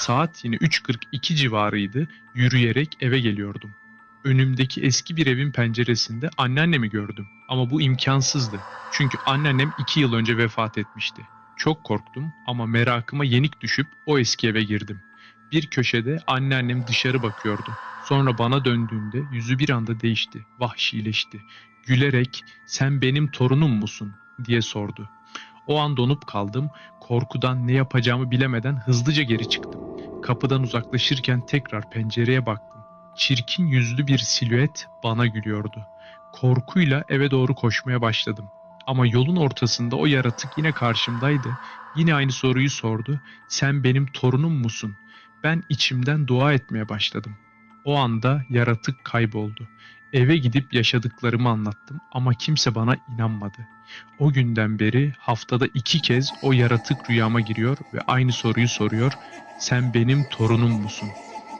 Saat yine 3.42 civarıydı. Yürüyerek eve geliyordum. Önümdeki eski bir evin penceresinde anneannemi gördüm. Ama bu imkansızdı. Çünkü anneannem 2 yıl önce vefat etmişti. Çok korktum ama merakıma yenik düşüp o eski eve girdim. Bir köşede anneannem dışarı bakıyordu. Sonra bana döndüğünde yüzü bir anda değişti, vahşileşti. Gülerek "Sen benim torunum musun?" diye sordu. O an donup kaldım. Korkudan ne yapacağımı bilemeden hızlıca geri çıktım. Kapıdan uzaklaşırken tekrar pencereye baktım. Çirkin yüzlü bir silüet bana gülüyordu. Korkuyla eve doğru koşmaya başladım. Ama yolun ortasında o yaratık yine karşımdaydı. Yine aynı soruyu sordu. Sen benim torunum musun? Ben içimden dua etmeye başladım. O anda yaratık kayboldu. Eve gidip yaşadıklarımı anlattım ama kimse bana inanmadı. O günden beri haftada iki kez o yaratık rüyama giriyor ve aynı soruyu soruyor. Sen benim torunum musun?